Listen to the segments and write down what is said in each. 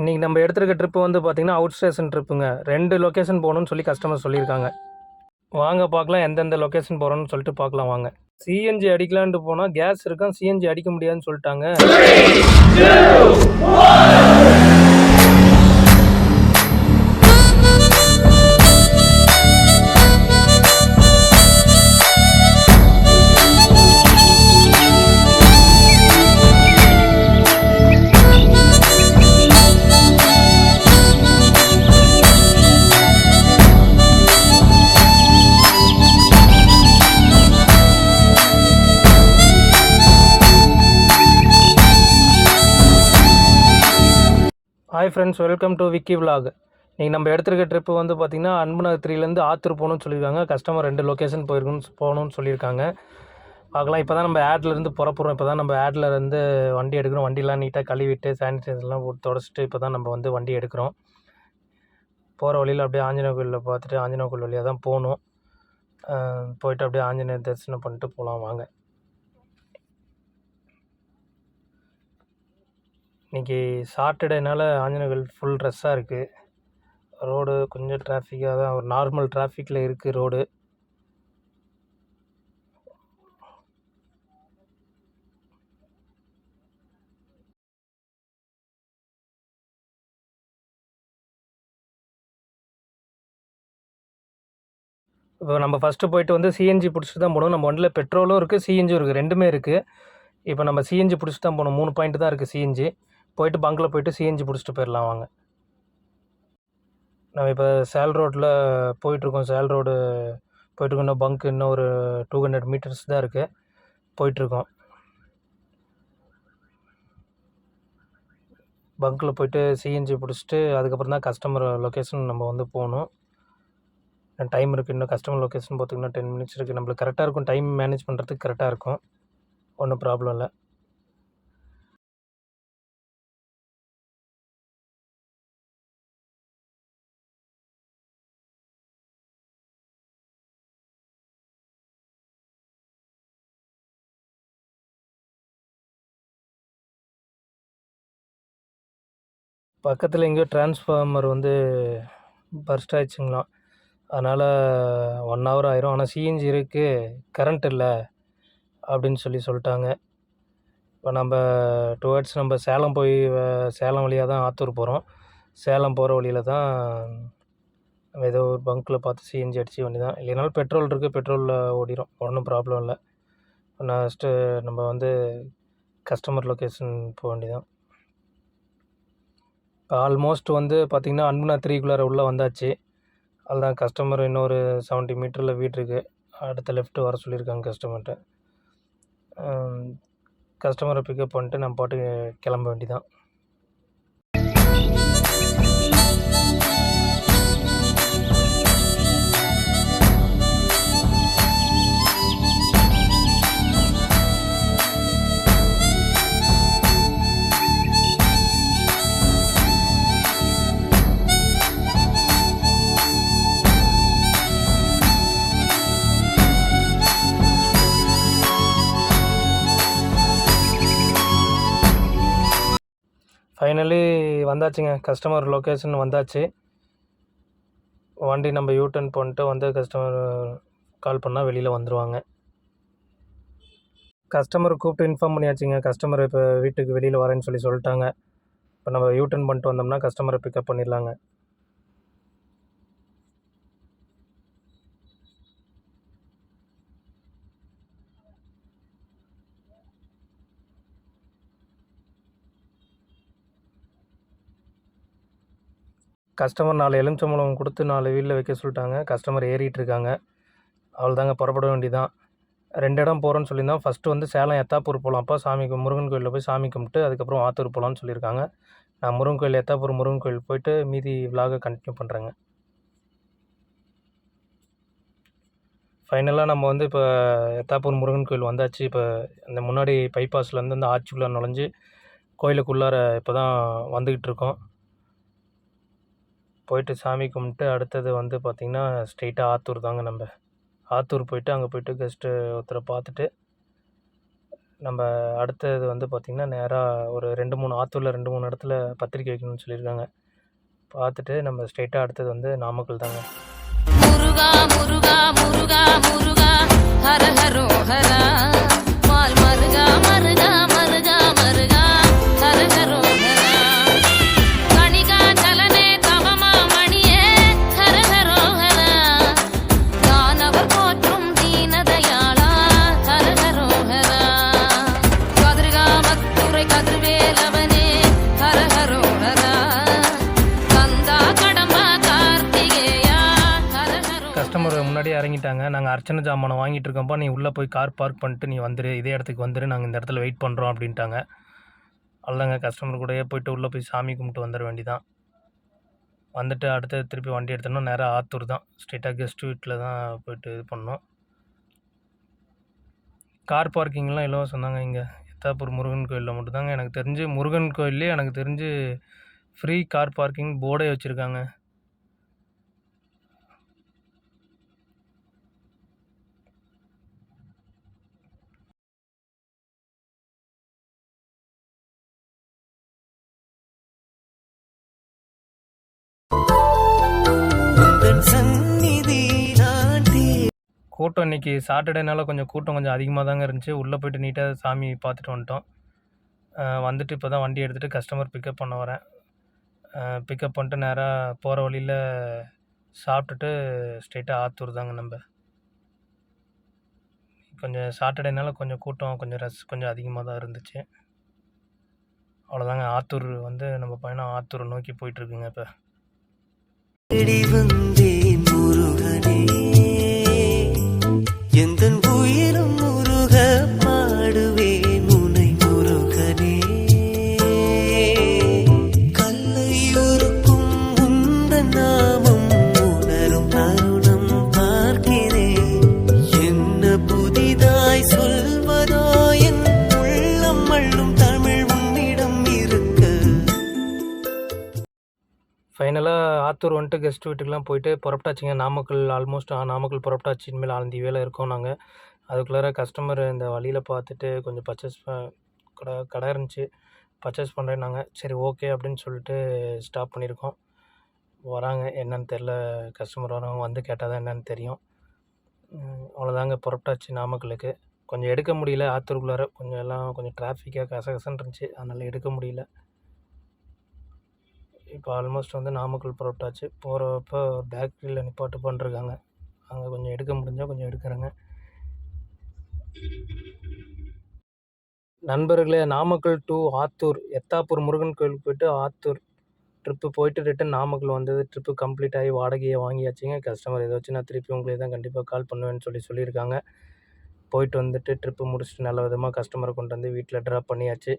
இன்றைக்கி நம்ம எடுத்துருக்க ட்ரிப்பு வந்து பார்த்திங்கன்னா அவுட் ஸ்டேஷன் ட்ரிப்புங்க ரெண்டு லொக்கேஷன் போகணும்னு சொல்லி கஸ்டமர் சொல்லியிருக்காங்க. வாங்க பார்க்கலாம் எந்தெந்த லொக்கேஷன் போகிறோன்னு சொல்லிட்டு பார்க்கலாம் வாங்க. சிஎன்ஜி அடிக்கலான்ட்டு போனால் கேஸ் இருக்கும் சிஎன்ஜி அடிக்க முடியாதுன்னு சொல்லிட்டாங்க. Hi friends welcome to Vicky vlog நீங்கள் நம்ம எடுத்துருக்க ட்ரிப்பு வந்து பார்த்திங்கன்னா அன்புநகர் த்ரீலேருந்து ஆத்தூர் போகணும்னு சொல்லியிருக்காங்க. கஸ்டமர் ரெண்டு லொக்கேஷன் போயிருக்குன்னு போகணும்னு சொல்லியிருக்காங்க. பார்க்கலாம் இப்போ தான் நம்ம ஆட்லேருந்து புறப்புறோம் இப்போ தான் நம்ம ஆட்ல இருந்து வண்டி எடுக்கிறோம். வண்டிலாம் நீட்டாக கழுவிட்டு சானிடைசர்லாம் போட்டு தொடச்சிட்டு இப்போ தான் நம்ம வந்து வண்டி எடுக்கிறோம். போகிற வழியில் அப்படியே ஆஞ்சநேய கோயிலில் பார்த்துட்டு ஆஞ்சநேய கோயில் வழியாக தான் போகணும் போயிட்டு அப்படியே ஆஞ்சநேயர் தரிசனம் பண்ணிட்டு போகலாம் வாங்க. இன்றைக்கி சாட்டர்டேனால ஆஞ்சநேயர் ஃபுல் ட்ரெஸ்ஸாக இருக்குது ரோடு கொஞ்சம் டிராஃபிக்காக தான் ஒரு நார்மல் டிராஃபிக்கில் இருக்குது ரோடு இப்போ நம்ம ஃபஸ்ட்டு போயிட்டு வந்து சிஎன்ஜி பிடிச்சிட்டு தான் போகணும். நம்ம வண்டியில் பெட்ரோலும் இருக்குது சிஎன்ஜியும் இருக்குது ரெண்டுமே இருக்குது இப்போ நம்ம சிஎன்ஜி பிடிச்சிட்டு தான் போகணும். மூணு பாயிண்ட் தான் இருக்குது சிஎன்ஜி போயிட்டு பங்கில் போயிட்டு சிஎன்ஜி பிடிச்சிட்டு போயிடலாம் வாங்க. நம்ம இப்போ சேல் ரோட்டில் போயிட்டுருக்கோம். சேல் ரோடு போயிட்டுருக்கோம். இன்னும் பங்க் இன்னும் ஒரு டூ ஹண்ட்ரட் மீட்டர்ஸ் தான் இருக்குது போயிட்டுருக்கோம். பங்க்கில் போயிட்டு சிஎன்ஜி பிடிச்சிட்டு அதுக்கப்புறம் தான் கஸ்டமர் லொக்கேஷன் நம்ம வந்து போகணும். டைம் இருக்குது இன்னும் கஸ்டமர் லொக்கேஷன் பார்த்திங்கன்னா டென் மினிட்ஸ் இருக்குது நம்மளுக்கு கரெக்டாக இருக்கும். டைம் மேனேஜ் பண்ணுறதுக்கு கரெக்டாக இருக்கும். ஒன்றும் ப்ராப்ளம் இல்லை. பக்கத்தில் எங்கேயோ டிரான்ஸ்ஃபார்மர் வந்து பர்ஸ்ட் ஆயிடுச்சுங்களாம். அதனால் ஒன் ஹவர் ஆயிரும். ஆனால் சிஎன்ஜி இருக்குது கரண்ட் இல்லை. அப்படின்னு சொல்லி சொல்லிட்டாங்க. இப்போ நம்ம டுவர்ட்ஸ் நம்ம சேலம் போய் சேலம் வழியாக தான் ஆத்தூர் போகிறோம் சேலம் போகிற வழியில் தான் ஏதோ ஒரு பங்க்கில் பார்த்து சிஎன்ஜி அடிச்சு வண்டி தான். இல்லைனாலும் பெட்ரோல் இருக்குது பெட்ரோலில் ஓடிடும் ஒன்றும் ப்ராப்ளம் இல்லை. நெக்ஸ்ட்டு நம்ம வந்து கஸ்டமர் லொக்கேஷன் போக வேண்டியதான் இப்போ ஆல்மோஸ்ட் வந்து பார்த்திங்கன்னா அன்புனா த்ரீக்குள்ளார உள்ளே வந்தாச்சு. அதுதான் கஸ்டமர் இன்னொரு செவன்ட்டி மீட்டரில் வீடு இருக்குது அடுத்த லெஃப்ட்டு வர சொல்லியிருக்காங்க கஸ்டமர்கிட்ட கஸ்டமரை பிக்கப் பண்ணிட்டு நம்ம பாட்டுக்கு கிளம்ப வேண்டிதான். ஃபைனலி வந்தாச்சுங்க. கஸ்டமர் லொக்கேஷன் வந்தாச்சு. வண்டி நம்ம யூட்டர்ன் பண்ணிட்டு வந்து கஸ்டமர் கால் பண்ணால் வெளியில் வந்துடுவாங்க கஸ்டமர் கூப்பிட்டு இன்ஃபார்ம் பண்ணியாச்சுங்க. கஸ்டமர் இப்போ வீட்டுக்கு வெளியில் வரேன்னு சொல்லி சொல்லிட்டாங்க. இப்போ நம்ம யூ டர்ன் பண்ணிட்டு வந்தோம்னா கஸ்டமரை பிக்கப் பண்ணிடலாங்க. கஸ்டமர் நாலு எலுமிச்சம்பழம் கொடுத்து நாலு வீலில் வைக்க சொல்லிட்டாங்க. கஸ்டமர் ஏறிட்டு இருக்காங்க அவ்வளோதாங்க புறப்பட வேண்டிதான். ரெண்டு இடம் போகிறோன்னு சொல்லியிருந்தோம் ஃபஸ்ட்டு வந்து சேலம் எத்தாப்பூர் போகலாம்ப்பா சாமி கும்- முருகன் கோயிலில் போய் சாமி கும்பிட்டு அதுக்கப்புறம் ஆத்தூர் போகலான்னு சொல்லியிருக்காங்க. நான் முருகன் கோயில் எத்தாப்பூர் முருகன் கோயில் போயிட்டு மீதி விலாகை கண்டினியூ பண்ணுறேங்க ஃபைனலாக நம்ம வந்து இப்போ எத்தாப்பூர் முருகன் கோயில் வந்தாச்சு. இப்போ இந்த முன்னாடி பைபாஸ்லேருந்து இந்த ஆட்சிக்குள்ளே நுழைஞ்சு கோயிலுக்குள்ளார இப்போ தான் வந்துக்கிட்டு இருக்கோம். போயிட்டு சாமி கும்பிட்டு அடுத்தது வந்து பார்த்திங்கன்னா ஸ்ட்ரெயிட்டாக ஆத்தூர் தாங்க நம்ம. ஆத்தூர் போயிட்டு அங்கே போயிட்டு கெஸ்ட்டு ஒருத்தரை பார்த்துட்டு நம்ம அடுத்தது வந்து பார்த்திங்கன்னா நேராக ஒரு ரெண்டு மூணு ஆத்தூரில் ரெண்டு மூணு இடத்துல பத்திரிக்கை வைக்கணும்னு சொல்லியிருக்காங்க. பார்த்துட்டு நம்ம ஸ்ட்ரெயிட்டாக அடுத்தது வந்து நாமக்கல் தாங்க. முருகா முருகா முருகா முருகா ஹர ஹரோ ஹரா. மால் மருகா மருகா மருகா மருகா. ஹர ஹரோ. முன்னாடியே இறங்கிட்டாங்க. நாங்கள் அர்ச்சனை ஜாமானை வாங்கிட்டு இருக்கோம்ப்பா. நீ உள்ளே போய் கார் பார்க் பண்ணிட்டு நீ வந்துரு. இதே இடத்துக்கு வந்துரு. நாங்கள் இந்த இடத்துல வெயிட் பண்ணுறோம் அப்படின்ட்டாங்க. அல்லங்க கஸ்டமர் கூடயே போயிட்டு உள்ளே போய் சாமி கும்பிட்டு வந்துட வேண்டிதான். வந்துட்டு அடுத்து திருப்பி வண்டி எடுத்தோம்னா நேராக ஆத்தூர் தான். ஸ்ட்ரெயிட்டாக கெஸ்ட் வீட்டில் தான் போயிட்டு இது பண்ணோம். கார் பார்க்கிங்லாம் இலவசம் தாங்க இங்கே. எத்தாப்பூர் முருகன் கோயிலில் மட்டும்தாங்க. எனக்கு தெரிஞ்சு முருகன் கோயிலே எனக்கு தெரிஞ்சு ஃப்ரீ கார் பார்க்கிங் போர்டே வச்சுருக்காங்க. கூட்டம் இன்றைக்கி சாட்டர்டேனால கொஞ்சம் கூட்டம் கொஞ்சம் அதிகமாக தாங்க இருந்துச்சு. உள்ளே போயிட்டு நீட்டாக சாமி பார்த்துட்டு வந்துட்டோம். வந்துட்டு இப்போ தான் வண்டி எடுத்துகிட்டு கஸ்டமர் பிக்கப் பண்ண வரேன். பிக்கப் பண்ணிட்டு நேராக போகிற வழியில் சாப்பிட்டுட்டு ஸ்ட்ரெயிட்டாக ஆத்தூர் தாங்க நம்ம. கொஞ்சம் சாட்டர்டேனால கொஞ்சம் கூட்டம் கொஞ்சம் ரஷ் கொஞ்சம் அதிகமாக தான் இருந்துச்சு. அவ்வளோதாங்க ஆத்தூர் வந்து நம்ம பயணம் ஆத்தூர் நோக்கி போயிட்டுருக்குங்க இப்போ. ஃபைனலாக ஆத்தூர் வந்துட்டு கெஸ்ட் வீட்டுக்கெலாம் போயிட்டு புறப்பட்டாச்சுங்க. நாமக்கல் ஆல்மோஸ்ட் நாமக்கல் புறப்பட்டாச்சு. இனிமேல் ஆழ்ந்தி வேலை இருக்கோம் நாங்கள் அதுக்குள்ளார கஸ்டமர் இந்த வழியில் பார்த்துட்டு கொஞ்சம் பர்ச்சேஸ் கடை கடை இருந்துச்சு. பர்ச்சேஸ் பண்ணுறேன்னாங்க சரி ஓகே அப்படின்னு சொல்லிட்டு ஸ்டாப் பண்ணியிருக்கோம். வராங்க. என்னன்னு தெரில கஸ்டமர் வரவங்க வந்து கேட்டால் தான் என்னன்னு தெரியும். அவ்வளோதாங்க புறப்பட்டாச்சு நாமக்கலுக்கு. கொஞ்சம் எடுக்க முடியல. ஆத்தூருக்குள்ளார கொஞ்சம் எல்லாம் கொஞ்சம் டிராஃபிக்காக கசகசன்னு இருந்துச்சு. அதனால் எடுக்க முடியல. இப்போ ஆல்மோஸ்ட் வந்து நாமக்கல் புறப்பட்டாச்சு. போகிறப்ப பேக்கரியில் நிப்பாட்டு பண்ணிருக்காங்க. அங்கே கொஞ்சம் எடுக்க முடிஞ்சால் கொஞ்சம் எடுக்கிறேங்க. நண்பர்களே நாமக்கல் டு ஆத்தூர் எத்தாப்பூர் முருகன் கோயிலுக்கு போயிட்டு ஆத்தூர் ட்ரிப்பு போயிட்டு ரிட்டன் நாமக்கல் வந்தது. ட்ரிப்பு கம்ப்ளீட் ஆகி வாடகையை வாங்கியாச்சுங்க. கஸ்டமர் இதை வச்சு நான் திருப்பி உங்களே தான் கண்டிப்பாக கால் பண்ணுவேன்னு சொல்லி சொல்லியிருக்காங்க. போயிட்டு வந்துட்டு ட்ரிப்பு முடிச்சுட்டு நல்ல விதமாக கஸ்டமரை கொண்டு வந்து வீட்டில் ட்ராப் பண்ணியாச்சு.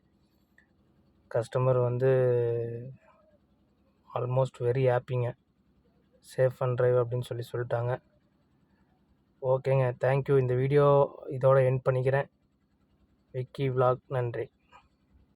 கஸ்டமர் வந்து ஆல்மோஸ்ட் வெரி ஹாப்பிங்க சேஃப் அண்ட் ட்ரைவ் அப்படின்னு சொல்லி சொல்லிட்டாங்க. ஓகேங்க தேங்க்யூ இந்த வீடியோ இதோட எண்ட் பண்ணிக்கிறேன். விக்கி விலாக் நன்றி.